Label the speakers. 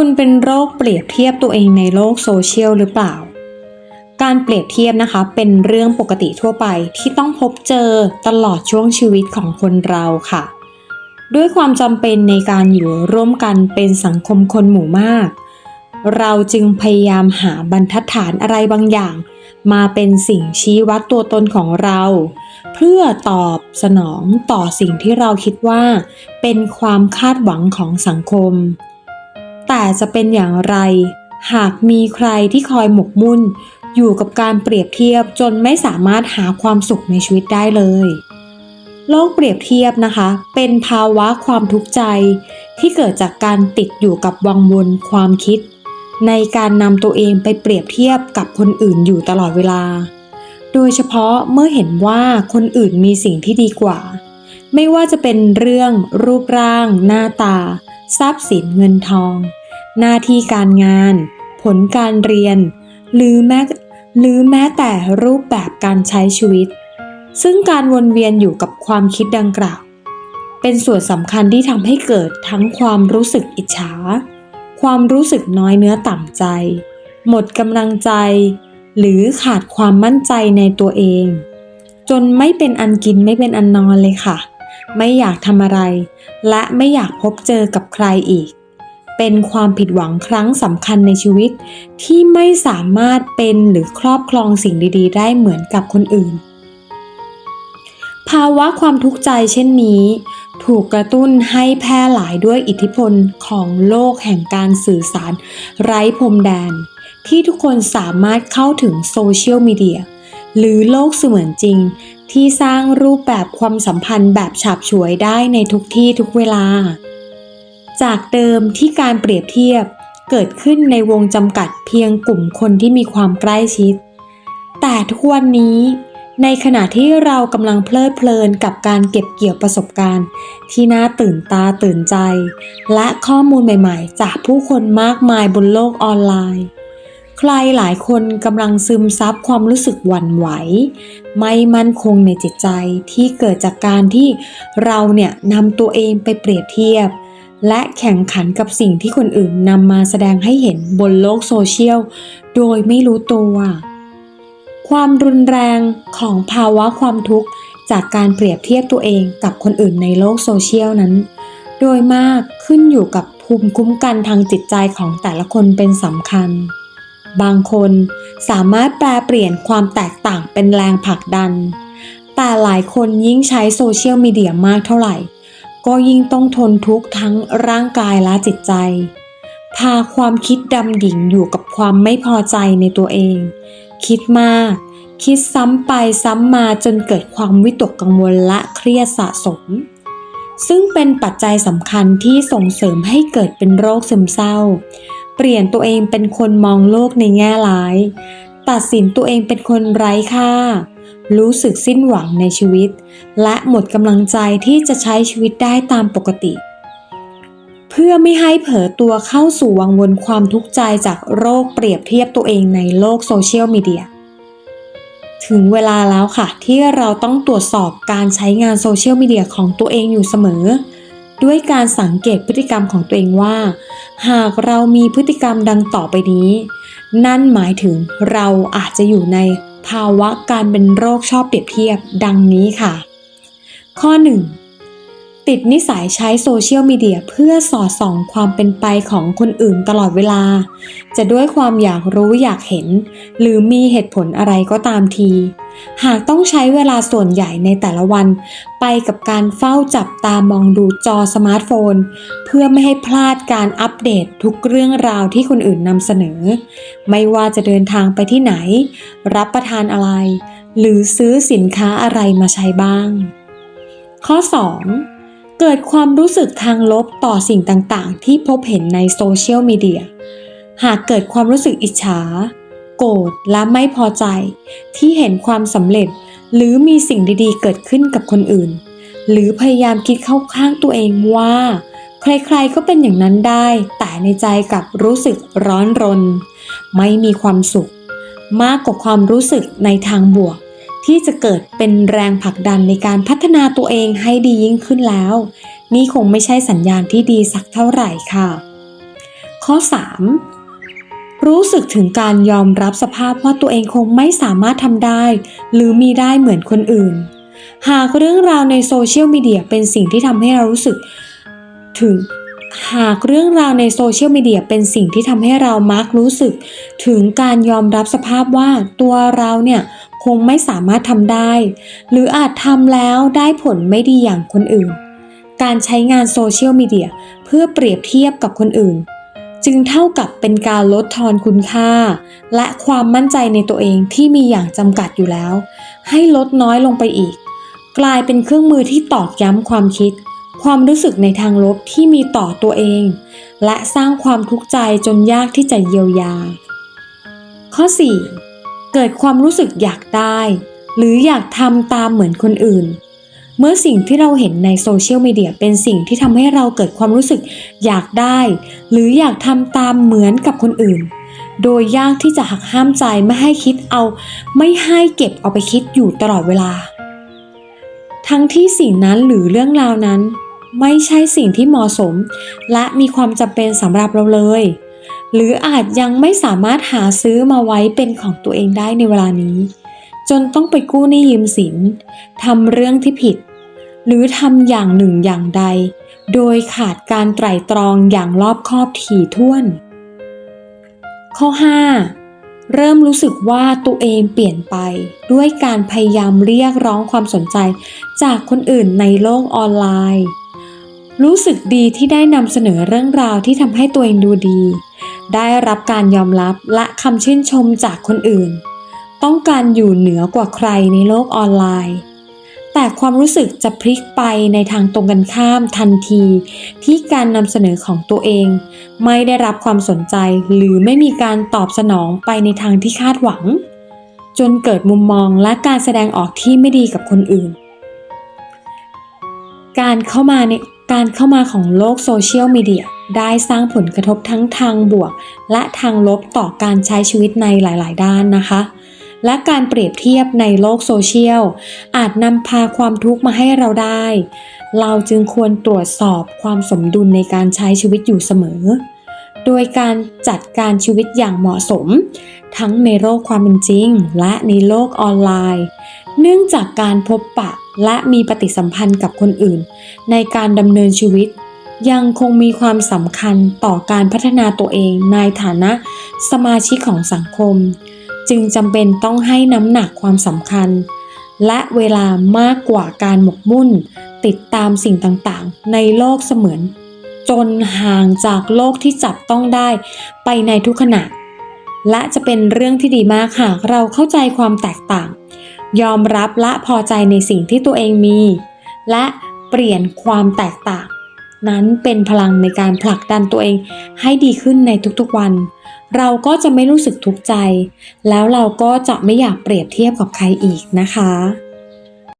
Speaker 1: คุณเป็นโรคเปรียบเทียบตัวเองในโลกโซเชียลหรือเปล่า การเปรียบเทียบนะคะ เป็นเรื่องปกติทั่วไปที่ต้องพบเจอตลอดช่วงชีวิตของคนเราค่ะ ด้วยความจำเป็นในการอยู่ร่วมกันเป็นสังคมคนหมู่มาก เราจึงพยายามหาบรรทัดฐานอะไรบางอย่าง มาเป็นสิ่งชี้วัดตัวตนของเรา เพื่อตอบสนองต่อสิ่งที่เราคิดว่า เป็นความคาดหวังของสังคม แต่จะเป็นอย่างไร หากมีใครที่คอยหมกมุ่น อยู่กับการเปรียบเทียบจนไม่สามารถหาความสุขในชีวิตได้เลยโลกเปรียบเทียบนะคะ เป็นภาวะความทุกข์ใจ ที่เกิดจากการติดอยู่กับวังวนความคิด ในการนำตัวเองไปเปรียบเทียบกับคนอื่นอยู่ตลอดเวลา โดยเฉพาะเมื่อเห็นว่าคนอื่นมีสิ่งที่ดีกว่า ไม่ว่าจะเป็นเรื่องรูปร่าง หน้าตา ทรัพย์สินเงินทอง หน้าที่การงาน ผลการเรียน หรือแม้หรือแม้แต่รูปแบบการใช้ชีวิต ซึ่งการวนเวียนอยู่กับความคิดดังกล่าว เป็นส่วนสำคัญที่ทำให้เกิดทั้งความรู้สึกอิจฉา ความรู้สึกน้อยเนื้อต่ำใจ หมดกำลังใจ หรือขาดความมั่นใจในตัวเอง จนไม่เป็นอันกินไม่เป็นอันนอนเลยค่ะ ไม่อยากทำอะไร และไม่อยากพบเจอกับใครอีก เป็นความผิดหวังครั้งสำคัญในชีวิต ที่ไม่สามารถเป็นหรือครอบครองสิ่งดีๆ ได้เหมือนกับคนอื่น ภาวะความทุกข์ใจเช่นนี้ ถูกกระตุ้นให้แพร่หลายด้วยอิทธิพลของโลกแห่งการสื่อสาร ไร้พรมแดน ที่ทุกคนสามารถเข้าถึงโซเชียลมีเดียหรือโลกเสมือนจริง ที่สร้างรูปแบบความสัมพันธ์แบบฉาบฉวยได้ในทุกที่ทุกเวลา จากเดิมที่การเปรียบเทียบเกิดขึ้นในวงจำกัดเพียงกลุ่มคนที่มีความใกล้ชิด แต่ทุกวันนี้ในขณะที่เรากำลังเพลิดเพลินกับการเก็บเกี่ยวประสบการณ์ ที่น่าตื่นตาตื่นใจ และข้อมูลใหม่ๆ จากผู้คนมากมายบนโลกออนไลน์ ใครหลายคนกำลังซึมซับความรู้สึกหวั่นไหว ไม่มั่นคงในจิตใจที่เกิดจากการที่เราเนี่ยนำตัวเองไปเปรียบเทียบ และแข่งขันกับสิ่งที่คนอื่นนำมาแสดงให้เห็นบนโลกโซเชียล โดยไม่รู้ตัว ความรุนแรงของภาวะความทุกข์จากการเปรียบเทียบตัวเองกับคนอื่นในโลกโซเชียลนั้น โดยมากขึ้นอยู่กับภูมิคุ้มกันทางจิตใจของแต่ละคนเป็นสำคัญ บางคนสามารถแปลเปลี่ยนความแตกต่างเป็นแรงผลักดัน แต่หลายคนยิ่งใช้โซเชียลมีเดียมากเท่าไหร่ ก็ยิ่งต้องทนทุกข์ทั้งร่างกายและจิตใจ พาความคิดดำดิ่งอยู่กับความไม่พอใจในตัวเอง คิดมาก คิดซ้ำไปซ้ำมาจนเกิดความวิตกกังวลและเครียดสะสม ซึ่งเป็นปัจจัยสำคัญที่ส่งเสริมให้เกิดเป็นโรคซึมเศร้า เปลี่ยนตัวเองเป็นคนมองโลกในแง่ร้าย ตัดสินตัวเองเป็นคนไร้ค่า รู้สึกสิ้นหวังในชีวิต และหมดกำลังใจที่จะใช้ชีวิตได้ตามปกติ เพื่อไม่ให้เผลอตัวเข้าสู่วังวนความทุกข์ใจจากโรคเปรียบเทียบตัวเองในโลกโซเชียลมีเดียถึงเวลาแล้วค่ะ ที่เราต้องตรวจสอบการใช้งานโซเชียลมีเดียของตัวเองอยู่เสมอ ด้วยการสังเกตพฤติกรรมของตัวเองว่า หากเรามีพฤติกรรมดังต่อไปนี้ นั่นหมายถึงเราอาจจะอยู่ในภาวะการเป็นโรคชอบเปรียบเทียบดังนี้ค่ะ ข้อ 1 ติดนิสัยใช้โซเชียลมีเดียเพื่อสอดส่องความเป็นไปของคนอื่นตลอดเวลา จะด้วยความอยากรู้อยากเห็น หรือมีเหตุผลอะไรก็ตามที หากต้องใช้เวลาส่วนใหญ่ในแต่ละวัน ไปกับการเฝ้าจับตามองดูจอสมาร์ทโฟน เพื่อไม่ให้พลาดการอัปเดตทุกเรื่องราวที่คนอื่นนำเสนอ ไม่ว่าจะเดินทางไปที่ไหน รับประทานอะไร หรือซื้อสินค้าอะไรมาใช้บ้าง ข้อ 2 เกิดความรู้สึกทางลบต่อสิ่งต่างๆ ที่พบเห็นในโซเชียลมีเดีย หากเกิดความรู้สึกอิจฉา โกรธ และไม่พอใจ ที่เห็นความสำเร็จ หรือมีสิ่งดีๆ เกิดขึ้นกับคนอื่น หรือพยายามคิดเข้าข้างตัวเองว่า ใครๆ ก็เป็นอย่างนั้นได้ แต่ในใจกลับรู้สึกร้อนรน ไม่มีความสุข มากกว่าความรู้สึกในทางบวก ที่จะเกิดเป็นแรงผลักดันในการพัฒนาตัวเองให้ดียิ่งขึ้นแล้ว นี่คงไม่ใช่สัญญาณที่ดีสักเท่าไหร่ค่ะ ข้อ 3 รู้สึกถึงการยอมรับสภาพว่าตัวเองคงไม่สามารถทำได้ หรือมีได้เหมือนคนอื่น หากเรื่องราวในโซเชียลมีเดียเป็นสิ่งที่ทำให้เรารู้สึกถึงหากเรื่องราวในโซเชียลมีเดียเป็นสิ่งที่ทำให้เรามักรู้สึก ถึงการยอมรับสภาพว่าตัวเราเนี่ย คงไม่สามารถทำได้ หรืออาจทำแล้วได้ผลไม่ดีอย่างคนอื่น การใช้งานโซเชียลมีเดียเพื่อเปรียบเทียบกับคนอื่น จึงเท่ากับเป็นการลดทอนคุณค่า และความมั่นใจในตัวเองที่มีอย่างจำกัดอยู่แล้ว ให้ลดน้อยลงไปอีก กลายเป็นเครื่องมือที่ตอกย้ำความคิด ความรู้สึกในทางลบที่มีต่อตัวเอง และสร้างความทุกข์ใจจนยากที่จะเยียวยา ข้อ 4 เกิดความรู้สึกอยากได้ หรืออยากทำตามเหมือนคนอื่น เมื่อสิ่งที่เราเห็นในโซเชียลมีเดียเป็นสิ่งที่ทำให้เราเกิดความรู้สึกอยากได้ หรืออยากทำตามเหมือนกับคนอื่น โดยยากที่จะหักห้ามใจไม่ให้คิดเอา ไม่ให้เก็บเอาไปคิดอยู่ตลอดเวลา ทั้งที่สิ่งนั้นหรือเรื่องราวนั้น ไม่ใช่สิ่งที่เหมาะสม และมีความจำเป็นสำหรับเราเลย หรืออาจยังไม่สามารถหาซื้อมาไว้เป็นของตัวเองได้ในเวลานี้ จนต้องไปกู้หนี้ยืมสินทำเรื่องที่ผิด หรือทำอย่างหนึ่งอย่างใด โดยขาดการไตร่ตรองอย่างรอบคอบถี่ถ้วน ข้อ 5 เริ่มรู้สึกว่าตัวเองเปลี่ยนไป ด้วยการพยายามเรียกร้องความสนใจจากคนอื่นในโลกออนไลน์รู้สึกดีที่ได้นำเสนอเรื่องราวที่ทำให้ตัวเองดูดี ได้รับการยอมรับและคำชื่นชมจากคนอื่น ต้องการอยู่เหนือกว่าใครในโลกออนไลน์ แต่ความรู้สึกจะพลิกไปในทางตรงกันข้ามทันที ที่การนำเสนอของตัวเอง ไม่ได้รับความสนใจหรือไม่มีการตอบสนองไปในทางที่คาดหวัง จนเกิดมุมมองและการแสดงออกที่ไม่ดีกับคนอื่น การเข้ามาในการเข้ามาของโลกโซเชียลมีเดีย ได้สร้างผลกระทบทั้งทางบวก และทางลบต่อการใช้ชีวิตในหลาย ๆ ด้านนะคะ และการเปรียบเทียบในโลกโซเชียล อาจนำพาความทุกข์มาให้เราได้ เราจึงควรตรวจสอบความสมดุลในการใช้ชีวิตอยู่เสมอ โดยการจัดการชีวิตอย่างเหมาะสม ทั้งในโลกความเป็นจริง และในโลกออนไลน์ เนื่องจากการพบปะและมีปฏิสัมพันธ์กับคนอื่น ในการดำเนินชีวิต ยังคงมีความสำคัญต่อการพัฒนาตัวเองในฐานะสมาชิกของสังคม จึงจำเป็นต้องให้น้ำหนักความสำคัญ และเวลามากกว่าการหมกมุ่น ติดตามสิ่งต่างๆ ในโลกเสมือน จนห่างจากโลกที่จับต้องได้ไปในทุกขณะ และจะเป็นเรื่องที่ดีมากหากเราเข้าใจความแตกต่าง ยอมรับและพอใจในสิ่งที่ตัวเองมี และเปลี่ยนความแตกต่าง นั้นเป็นพลังในการผลักดันตัวเองให้ดีขึ้นในทุกๆวัน เราก็จะไม่รู้สึกทุกข์ใจ แล้วเราก็จะไม่อยากเปรียบเทียบกับใครอีกนะคะ